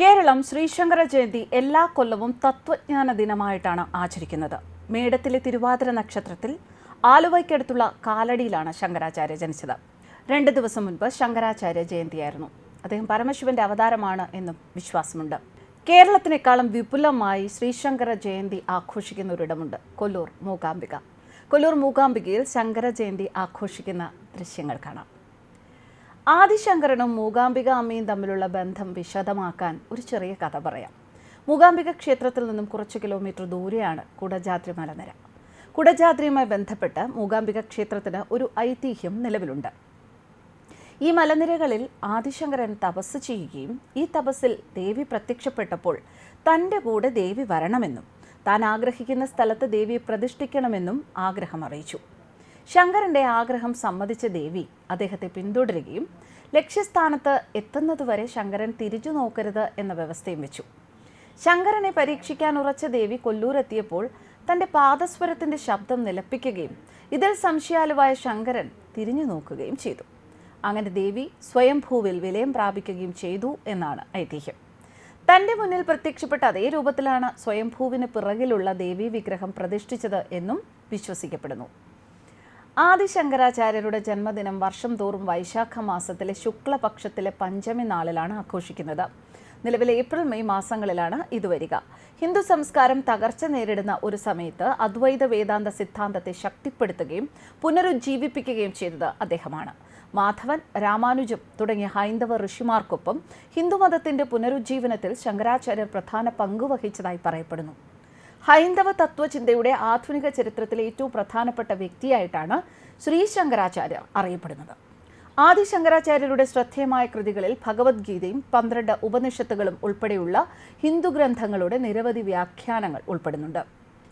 കേരളം ശ്രീശങ്കര ജയന്തി എല്ലാ കൊല്ലവും തത്വജ്ഞാന ദിനമായിട്ടാണ് ആചരിക്കുന്നത്. മേടത്തിലെ തിരുവാതിര നക്ഷത്രത്തിൽ ആലുവയ്ക്കടുത്തുള്ള കാലടിയിലാണ് ശങ്കരാചാര്യ ജനിച്ചത്. രണ്ട് ദിവസം മുൻപ് ശങ്കരാചാര്യ ജയന്തിയായിരുന്നു. അദ്ദേഹം പരമശിവന്റെ അവതാരമാണ് എന്നും വിശ്വാസമുണ്ട്. കേരളത്തിനേക്കാളും വിപുലമായി ശ്രീശങ്കര ജയന്തി ആഘോഷിക്കുന്ന ഒരിടമുണ്ട് കൊല്ലൂർ മൂകാംബിക. കൊല്ലൂർ മൂകാംബികയിൽ ശങ്കര ജയന്തി ആഘോഷിക്കുന്ന ദൃശ്യങ്ങൾ കാണാം. ആദിശങ്കരനും മൂകാംബിക അമ്മയും തമ്മിലുള്ള ബന്ധം വിശദമാക്കാൻ ഒരു ചെറിയ കഥ പറയാം. മൂകാംബിക ക്ഷേത്രത്തിൽ നിന്നും കുറച്ച് കിലോമീറ്റർ ദൂരെയാണ് കുടജാദ്രി മലനിര. കുടജാദ്രിയുമായി ബന്ധപ്പെട്ട് മൂകാംബിക ക്ഷേത്രത്തിന് ഒരു ഐതിഹ്യം നിലവിലുണ്ട്. ഈ മലനിരകളിൽ ആദിശങ്കരൻ തപസ് ചെയ്യുകയും ഈ തപസ്സിൽ ദേവി പ്രത്യക്ഷപ്പെട്ടപ്പോൾ തന്റെ കൂടെ ദേവി വരണമെന്നും താൻ ആഗ്രഹിക്കുന്ന സ്ഥലത്ത് ദേവിയെ പ്രതിഷ്ഠിക്കണമെന്നും ആഗ്രഹം അറിയിച്ചു. ശങ്കരന്റെ ആഗ്രഹം സമ്മതിച്ച ദേവി അദ്ദേഹത്തെ പിന്തുടരുകയും ലക്ഷ്യസ്ഥാനത്ത് എത്തുന്നതുവരെ ശങ്കരൻ തിരിച്ചു നോക്കരുത് എന്ന വ്യവസ്ഥയും വെച്ചു. ശങ്കരനെ പരീക്ഷിക്കാൻ ഉറച്ച ദേവി കൊല്ലൂരെത്തിയപ്പോൾ തന്റെ പാദസ്വരത്തിന്റെ ശബ്ദം നിലപ്പിക്കുകയും ഇതിൽ സംശയാലുവായ ശങ്കരൻ തിരിഞ്ഞു നോക്കുകയും ചെയ്തു. അങ്ങനെ ദേവി സ്വയംഭൂവിൽ വിലയം പ്രാപിക്കുകയും ചെയ്തു എന്നാണ് ഐതിഹ്യം. തന്റെ മുന്നിൽ പ്രത്യക്ഷപ്പെട്ട അതേ രൂപത്തിലാണ് സ്വയംഭൂവിന് പിറകിലുള്ള ദേവീ വിഗ്രഹം പ്രതിഷ്ഠിച്ചത് എന്നും വിശ്വസിക്കപ്പെടുന്നു. ആദിശങ്കരാചാര്യരുടെ ജന്മദിനം വർഷം തോറും വൈശാഖ മാസത്തിലെ ശുക്ലപക്ഷത്തിലെ പഞ്ചമി നാളിലാണ് ആഘോഷിക്കുന്നത്. നിലവിലെ ഏപ്രിൽ മെയ് മാസങ്ങളിലാണ് ഇത് വരിക. ഹിന്ദു സംസ്കാരം തകർച്ച നേരിടുന്ന ഒരു സമയത്ത് അദ്വൈത വേദാന്ത സിദ്ധാന്തത്തെ ശക്തിപ്പെടുത്തുകയും പുനരുജ്ജീവിപ്പിക്കുകയും ചെയ്തത് അദ്ദേഹമാണ്. മാധവൻ രാമാനുജം തുടങ്ങിയ ഹൈന്ദവ ഋഷിമാർക്കൊപ്പം ഹിന്ദുമതത്തിന്റെ പുനരുജ്ജീവനത്തിൽ ശങ്കരാചാര്യർ പ്രധാന പങ്കുവഹിച്ചതായി പറയപ്പെടുന്നു. ഹൈന്ദവ തത്വചിന്തയുടെ ആധുനിക ചരിത്രത്തിലെ ഏറ്റവും പ്രധാനപ്പെട്ട വ്യക്തിയായിട്ടാണ് ശ്രീ ശങ്കരാചാര്യർ അറിയപ്പെടുന്നത്. ആദി ശങ്കരാചാര്യരുടെ ശ്രദ്ധേയമായ കൃതികളിൽ ഭഗവത്ഗീതയും പന്ത്രണ്ട് ഉപനിഷത്തുകളും ഉൾപ്പെടെയുള്ള ഹിന്ദു ഗ്രന്ഥങ്ങളുടെ നിരവധി വ്യാഖ്യാനങ്ങൾ ഉൾപ്പെടുന്നുണ്ട്.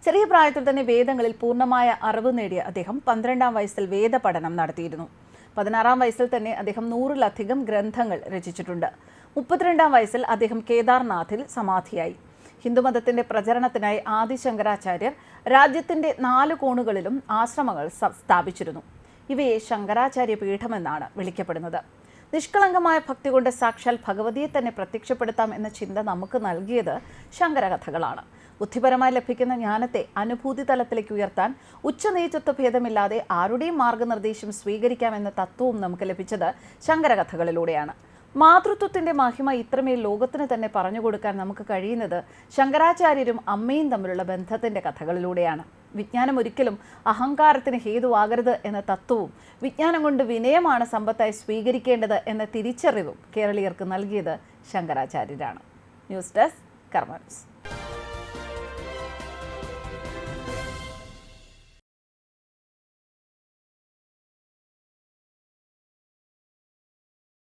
ചെറിയ പ്രായത്തിൽ തന്നെ വേദങ്ങളിൽ പൂർണമായ അറിവ് നേടിയ അദ്ദേഹം പന്ത്രണ്ടാം വയസ്സിൽ വേദ പഠനം നടത്തിയിരുന്നു. പതിനാറാം വയസ്സിൽ തന്നെ അദ്ദേഹം നൂറിലധികം ഗ്രന്ഥങ്ങൾ രചിച്ചിട്ടുണ്ട്. മുപ്പത്തിരണ്ടാം വയസ്സിൽ അദ്ദേഹം കേദാർനാഥിൽ സമാധിയായി. ഹിന്ദുമതത്തിന്റെ പ്രചരണത്തിനായി ആദിശങ്കരാചാര്യർ രാജ്യത്തിന്റെ നാല് കോണുകളിലും ആശ്രമങ്ങൾ സ്ഥാപിച്ചിരുന്നു. ഇവയെ ശങ്കരാചാര്യ പീഠമെന്നാണ് വിളിക്കപ്പെടുന്നത്. നിഷ്കളങ്കമായ ഭക്തി കൊണ്ട് സാക്ഷാൽ ഭഗവതിയെ തന്നെ പ്രത്യക്ഷപ്പെടുത്താം എന്ന ചിന്ത നമുക്ക് നൽകിയത് ശങ്കരകഥകളാണ്. ബുദ്ധിപരമായി ലഭിക്കുന്ന ജ്ഞാനത്തെ അനുഭൂതി തലത്തിലേക്ക് ഉയർത്താൻ ഉച്ചനീചത്വ ഭേദമില്ലാതെ ആരുടെയും മാർഗനിർദ്ദേശം സ്വീകരിക്കാമെന്ന തത്വവും നമുക്ക് ലഭിച്ചത് ശങ്കരകഥകളിലൂടെയാണ്. മാതൃത്വത്തിന്റെ മഹിമ ഇത്രമേൽ ലോകത്തിന് തന്നെ പറഞ്ഞു കൊടുക്കാൻ നമുക്ക് കഴിയുന്നത് ശങ്കരാചാര്യരും അമ്മയും തമ്മിലുള്ള ബന്ധത്തിന്റെ കഥകളിലൂടെയാണ്. വിജ്ഞാനം ഒരിക്കലും അഹങ്കാരത്തിന് ഹേതുവാകരുത് എന്ന തത്വവും വിജ്ഞാനം കൊണ്ട് വിനയമാണ് സമ്പത്തായി സ്വീകരിക്കേണ്ടത് എന്ന തിരിച്ചറിവും കേരളീയർക്ക് നൽകിയത് ശങ്കരാചാര്യരാണ്. ന്യൂസ് ഡെസ്ക് കർമ്മ